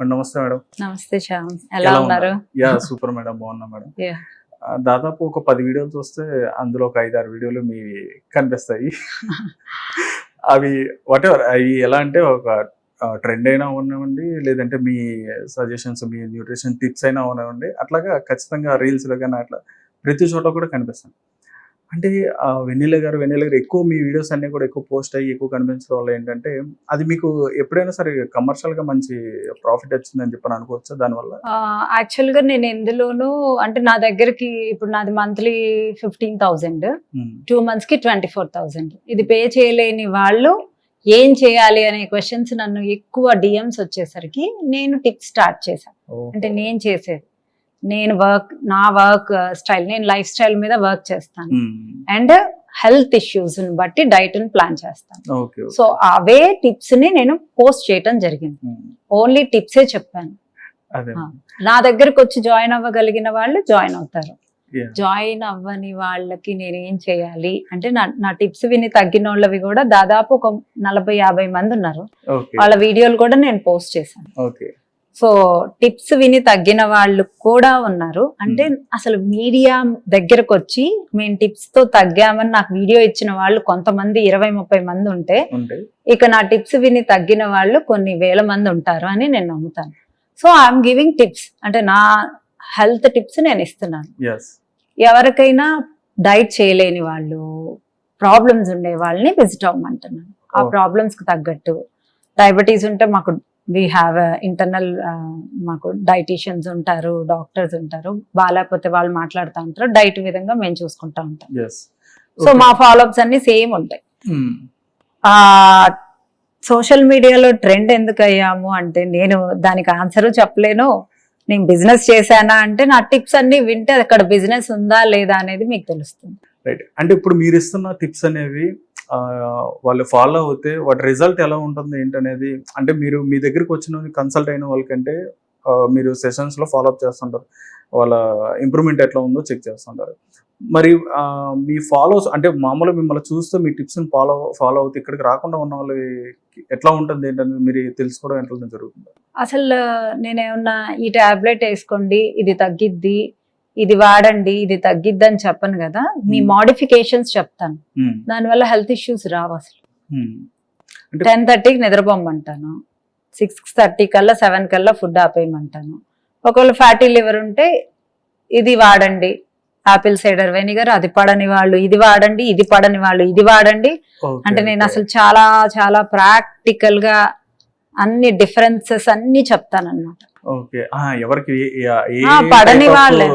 నమస్తే మేడం. నమస్తే శ్యామ్. ఎలా ఉన్నారు? Yeah super madam. బాగున్నా మేడం. దాదాపు ఒక పది వీడియోలు చూస్తే అందులో ఒక ఐదారు వీడియోలు మీ కనిపిస్తాయి. అవి వాట్ ఎవర్ అవి ఎలా అంటే ఒక ట్రెండ్ అయినా ఉండవండి లేదంటే మీ సజెషన్స్ మీ న్యూట్రిషన్ టిప్స్ అయినా ఉండవండి అట్లాగా ఖచ్చితంగా రీల్స్లో కానీ అట్లా ప్రతి చోట కూడా కనిపిస్తాయి. అంటే వెన్నెల గారు వెన్నెల గారు ఎక్కువ మీ వీడియోస్ అన్ని కూడా ఎక్కువ పోస్ట్ అయ్యి ఎక్కువ కనిపించడం వల్ల ఏంటంటే అది మీకు ఎప్పుడైనా సరే కమర్షియల్గా మంచి ప్రాఫిట్ వచ్చిందని చెప్పని అనుకోవచ్చా దానివల్ల? యాక్చువల్గా నేను ఎందులోనూ అంటే నా దగ్గరికి ఇప్పుడు నాది మంత్లీ ఫిఫ్టీన్ థౌసండ్ టూ మంత్స్కి ట్వంటీ ఫోర్ థౌసండ్ ఇది పే చేయలేని వాళ్ళు ఏం చేయాలి అనే క్వశ్చన్స్ నన్ను ఎక్కువ డిఎమ్స్ వచ్చేసరికి నేను టిప్స్ స్టార్ట్ చేశాను అంటే నేను చేసేది. నేను వర్క్ నా వర్క్ స్టైల్ నేను లైఫ్ స్టైల్ మీద వర్క్ చేస్తాను. అండ్ హెల్త్ ఇష్యూస్ బట్టి డైట్ ప్లాన్ చేస్తాను. సో అవే టిప్స్ని నేను పోస్ట్ చేయటం జరిగింది. ఓన్లీ టిప్సే చెప్పాను. నా దగ్గరకు వచ్చి జాయిన్ అవ్వగలిగిన వాళ్ళు జాయిన్ అవుతారు. జాయిన్ అవ్వని వాళ్ళకి నేను ఏం చేయాలి? అంటే నా నా టిప్స్ విని తగ్గిన వాళ్ళవి కూడా దాదాపు ఒక నలభై యాభై మంది ఉన్నారు. వాళ్ళ వీడియోలు కూడా నేను పోస్ట్ చేశాను. సో టిప్స్ విని తగ్గిన వాళ్ళు కూడా ఉన్నారు. అంటే అసలు మీడియా దగ్గరకు వచ్చి మేము టిప్స్తో తగ్గామని నాకు వీడియో ఇచ్చిన వాళ్ళు కొంతమంది ఇరవై ముప్పై మంది ఉంటే ఇక నా టిప్స్ విని తగ్గిన వాళ్ళు కొన్ని వేల మంది ఉంటారు అని నేను నమ్ముతాను. సో ఐఎమ్ గివింగ్ టిప్స్ అంటే నా హెల్త్ టిప్స్ నేను ఇస్తున్నాను. ఎవరికైనా డైట్ చేయలేని వాళ్ళు ప్రాబ్లమ్స్ ఉండే వాళ్ళని విజిట్ అవ్వమంటున్నాను. ఆ Oh. ప్రాబ్లమ్స్కి తగ్గట్టు. డయాబెటీస్ ఉంటే మాకు వీ హ్యావ్ ఇంటర్నల్ మాకు డైటీషియన్స్ ఉంటారు డాక్టర్స్ ఉంటారు. బాగాలేకపోతే వాళ్ళు మాట్లాడుతూ ఉంటారు. డైట్ విధంగా మేము చూసుకుంటా ఉంటాం. సో మా ఫాలోఅప్స్ అన్ని సేమ్ ఉంటాయి. సోషల్ మీడియాలో ట్రెండ్ ఎందుకు అయ్యాము అంటే నేను దానికి ఆన్సర్ చెప్పలేను. నేను బిజినెస్ చేశానా అంటే నా టిప్స్ అన్ని వింటే అక్కడ బిజినెస్ ఉందా లేదా అనేది మీకు తెలుస్తుంది. రైట్ అంటే ఇప్పుడు మీరు ఇస్తున్న టిప్స్ అనేవి వాళ్ళు ఫాలో అవుతే వాటి రిజల్ట్ ఎలా ఉంటుంది ఏంటనేది అంటే మీరు మీ దగ్గరికి వచ్చిన కన్సల్ట్ అయిన వాళ్ళకంటే మీరు సెషన్స్లో ఫాలో అప్ చేస్తుంటారు. వాళ్ళ ఇంప్రూవ్మెంట్ ఎట్లా ఉందో చెక్ చేస్తుంటారు. మరి మీ ఫాలోస్ అంటే మామూలుగా మిమ్మల్ని చూస్తే మీ టిప్స్ని ఫాలో ఫాలో అవుతూ ఇక్కడికి రాకుండా ఉన్న వాళ్ళకి ఎట్లా ఉంటుంది ఏంటనేది మీరు తెలుసుకోవడం ఎట్లా జరుగుతుంది? అసలు నేనేమన్నా ఈ టాబ్లెట్ వేసుకోండి ఇది తగ్గిద్ది ఇది వాడండి ఇది తగ్గిద్ది అని చెప్పను కదా. మీ. మోడిఫికేషన్స్ చెప్తాను. దానివల్ల హెల్త్ ఇష్యూస్ రావు అసలు. టెన్ థర్టీకి నిద్రపోమంటాను సిక్స్ థర్టీ కల్లా సెవెన్ కల్లా ఫుడ్ ఆపేయమంటాను. ఒకవేళ ఫ్యాటీ లివర్ ఉంటే ఇది వాడండి. ఆపిల్ సైడర్ వెనిగర్ అది పడని వాళ్ళు ఇది వాడండి ఇది పడని వాళ్ళు ఇది వాడండి. అంటే నేను. అసలు చాలా చాలా ప్రాక్టికల్గా అన్ని డిఫరెన్సెస్ అన్ని చెప్తానన్నమాట. ఓకే. ఎవరికి పడని వాళ్ళే.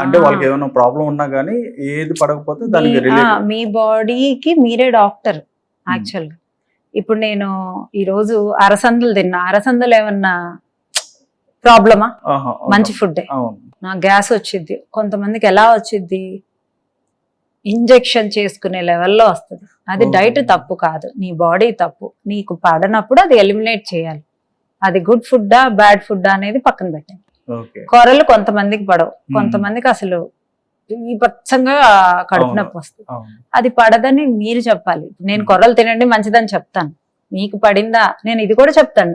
అంటే. వాళ్ళకి ఏమైనా ప్రాబ్లం ఉన్నా కానీ ఏది పడకపోతే దానికి మీ- బాడీకి మీరే డాక్టర్ యాక్చువల్గా. ఇప్పుడు నేను ఈ రోజు అరసందులు తిన్నా. అరసందులు ఏమన్నా ప్రాబ్లమా మంచి ఫుడ్ నా గ్యాస్ వచ్చింది కొంతమందికి ఎలా వచ్చింది ఇంజెక్షన్ చేసుకునే లెవెల్లో వస్తుంది. అది. డైట్ తప్పు కాదు. నీ బాడీ తప్పు. నీకు పడనప్పుడు అది ఎలిమినేట్ చేయాలి. అది గుడ్ ఫుడ్డా బ్యాడ్ ఫుడ్డా అనేది పక్కన పెట్టాలి ఓకే. కూరలు కొంతమందికి పడవు. కొంతమందికి అసలు ఈ పచ్చంగా కడుపు. నొప్పి వస్తుంది. అది పడదని మీరు చెప్పాలి. నేను. కొర్రలు తినండి మంచిదని చెప్తాను. మీకు పడిందా? నేను ఇది కూడా చెప్తాను.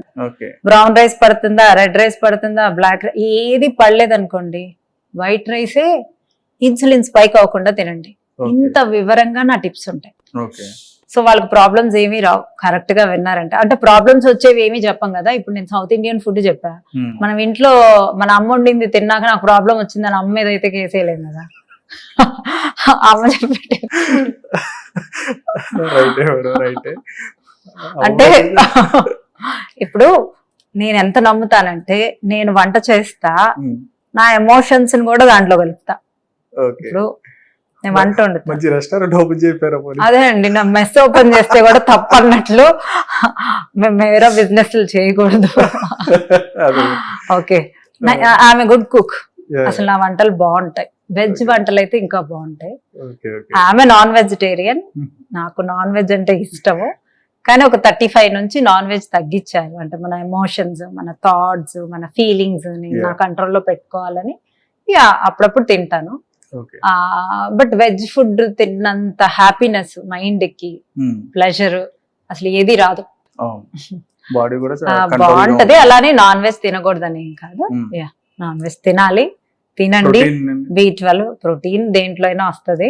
బ్రౌన్ రైస్ పడుతుందా? రెడ్ రైస్ పడుతుందా? బ్లాక్ ఏది పడలేదు అనుకోండి వైట్ రైసే ఇన్సులిన్ స్పైక్ అవ్వకుండా తినండి. ఇంత వివరంగా నా టిప్స్ ఉంటాయి. సో వాళ్ళకి ప్రాబ్లమ్స్ ఏమీ రావు. కరెక్ట్గా విన్నారంటే. అంటే ప్రాబ్లమ్స్ వచ్చేవి ఏమీ చెప్పం కదా. ఇప్పుడు నేను సౌత్ ఇండియన్ ఫుడ్ చెప్పా. ఉమ్. మనం ఇంట్లో మన అమ్మ వండింది తిన్నాక నాకు ప్రాబ్లం వచ్చిందని అమ్మ మీద అయితే కేసేయలేం కదా. అమ్మ చెప్పి అంటే. ఇప్పుడు నేను ఎంత నమ్ముతానంటే నేను వంట చేస్తా ఉమ్. నా ఎమోషన్స్ని కూడా దాంట్లో కలుపుతా. ఇప్పుడు నేను వంట మంచి రెస్టారెంట్ ఓపెన్ పోనీ? అదే అండి నా మెస్ ఓపెన్ చేస్తే కూడా తప్పు అన్నట్లు మేము వేరే బిజినెస్ చేయకూడదు. ఓకే. ఆమె గుడ్ కుక్. అసలు నా వంటలు బాగుంటాయి. వెజ్ వంటలు అయితే ఇంకా బాగుంటాయి. ఆమె నాన్ వెజిటేరియన్. నాకు నాన్ వెజ్ అంటే ఇష్టము. కానీ ఒక థర్టీ ఫైవ్ నుంచి నాన్ వెజ్ తగ్గించారు. అంటే మన ఎమోషన్స్ మన థాట్స్ మన ఫీలింగ్స్. నా కంట్రోల్లో పెట్టుకోవాలని. యా అప్పుడప్పుడు తింటాను. బట్ వెజ్ ఫుడ్ తిన్నంత హ్యాపీనెస్ మైండ్కి. ప్లెజర్ అసలు ఏది రాదు. బాడీ కూడా బాగుంటది. అలానే నాన్ వెజ్ తినకూడదని ఏం కాదు. నాన్ వెజ్ తినాలి. తినండి. బి ట్వెల్వ్ ప్రోటీన్ దేంట్లో అయినా వస్తుంది.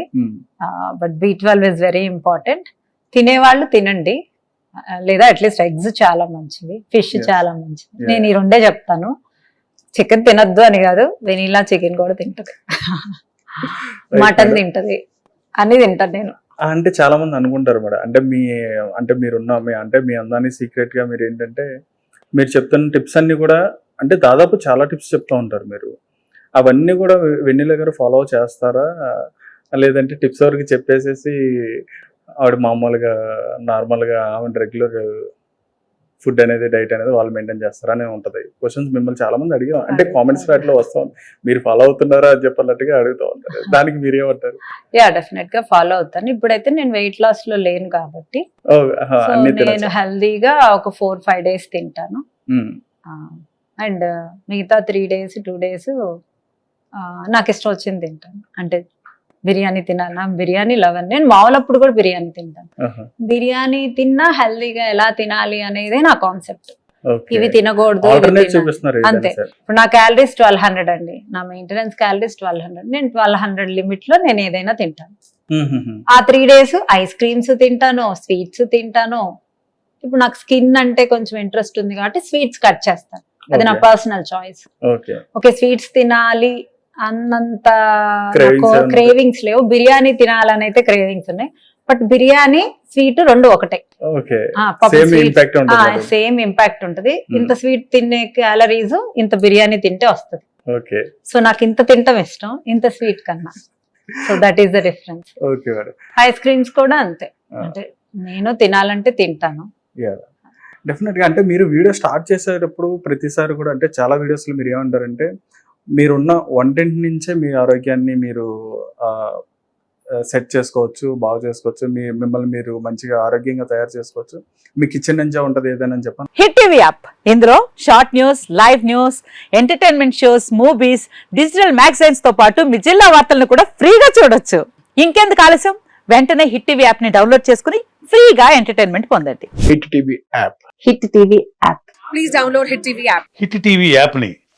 But B twelve is very important తినేవాళ్ళు తినండి. లేదా అట్లీస్ట్ ఎగ్స్ చాలా మంచివి. ఫిష్. చాలా మంచిది. నేను ఈ రెండే చెప్తాను. చికెన్ తినద్దు అని కాదు. వెనీలా చికెన్ కూడా తింటది. మటన్. తింటది. అన్ని తింటాను నేను. అంటే చాలా మంది అనుకుంటారు మేడం. అంటే మీ అంటే మీరున్న మీ అంటే మీ అందాన్ని సీక్రెట్గా మీరు ఏంటంటే మీరు చెప్తున్న టిప్స్ అన్ని కూడా అంటే దాదాపు చాలా టిప్స్ చెప్తూ ఉంటారు మీరు. అవన్నీ కూడా వెన్నెల గారు ఫాలో చేస్తారా? లేదంటే టిప్స్ వరకు చెప్పేసేసి ఆవిడ మామూలుగా నార్మల్గా ఆవిడ రెగ్యులర్ ఫుడ్ అనేది డైట్ అనేది వాళ్ళు మెయింటైన్ చేస్తారా అని ఉంటది. క్వశ్చన్స్ మిమ్మల్ని చాలా మంది అడిగా అంటే. కామెంట్స్ వాటిలో వస్తా మీరు ఫాలో అవుతున్నారా అని చెప్పాలట్టుగా అడుగుతూ ఉంటారు. దానికి మీరేమంటారు? యా డెఫినెట్గా ఫాలో అవుతాను. ఇప్పుడైతే నేను వెయిట్ లాస్లో లేను కాబట్టి. నేను హెల్దీగా ఒక ఫోర్ ఫైవ్ డేస్ తింటాను. అండ్ మిగతా త్రీ డేస్ టూ డేస్ నాకు ఇష్టం వచ్చింది తింటాను. అంటే బిర్యానీ తినాలా బిర్యానీ లవర్. నేను మామూలప్పుడు కూడా బిర్యానీ తింటాను. బిర్యానీ తిన్నా హెల్దీగా ఎలా తినాలి అనేదే నా కాన్సెప్ట్. ఇవి తినకూడదు అంతే. ఇప్పుడు నా క్యాలరీస్ ట్వెల్వ్ హండ్రెడ్ అండి. నా మెయింటెనెన్స్ క్యాలరీస్ ట్వెల్వ్ హండ్రెడ్ నేను ట్వెల్వ్ హండ్రెడ్ లిమిట్లో నేను ఏదైనా తింటాను. ఆ త్రీ డేస్ ఐస్ క్రీమ్స్ తింటాను స్వీట్స్ తింటాను. ఇప్పుడు నాకు స్కిన్ అంటే కొంచెం ఇంట్రెస్ట్ ఉంది కాబట్టి స్వీట్స్ కట్ చేస్తాను. అది నా. Personal choice okay. స్వీట్స్ తినాలి అన్నంత క్రేవింగ్స్ లేవు. బిర్యానీ తినాలని అయితే క్రేవింగ్స్ ఉన్నాయి. బట్ బిర్యానీ స్వీట్ రెండు ఒకటే. సేమ్ ఇంపాక్ట్ ఉంటుంది సేమ్ ఇంపాక్ట్ ఉంటది. ఇంత స్వీట్ తినే క్యాలరీస్ ఇంత బిర్యానీ తింటే వస్తుంది. సో నాకు ఇంత తింటం ఇష్టం ఇంత స్వీట్ కన్నా. So that is the difference ice creams కూడా అంతే. అంటే నేను తినాలంటే తింటాను. డెఫినెట్గా అంటే మీరు వీడియో స్టార్ట్ చేసేటప్పుడు ప్రతిసారి కూడా అంటే చాలా వీడియోస్లో మీరు ఏమంటారంటే మీరున్న వంటింటి నుంచే మీ ఆరోగ్యాన్ని మీరు సెట్ చేసుకోవచ్చు బాగు చేసుకోవచ్చు మీ మిమ్మల్ని మీరు మంచిగా ఆరోగ్యంగా తయారు చేసుకోవచ్చు. మీ కిచెన్ నుంచే ఉంటది ఏదైనా అని చెప్పండి. Hit TV app. ఇందులో short news live news entertainment shows movies digital మ్యాగజైన్స్తో పాటు మీ జిల్లా వార్తలను కూడా ఫ్రీగా చూడొచ్చు. ఇంకెందుకు ఆలస్యం? వెంటనే హిట్ టీవీ యాప్ని డౌన్లోడ్ చేసుకుని ఫ్రీగా ఎంటర్టైన్మెంట్ పొందండి. Hit TV app. Hit TV app please download Hit TV app. Hit TV యాప్ని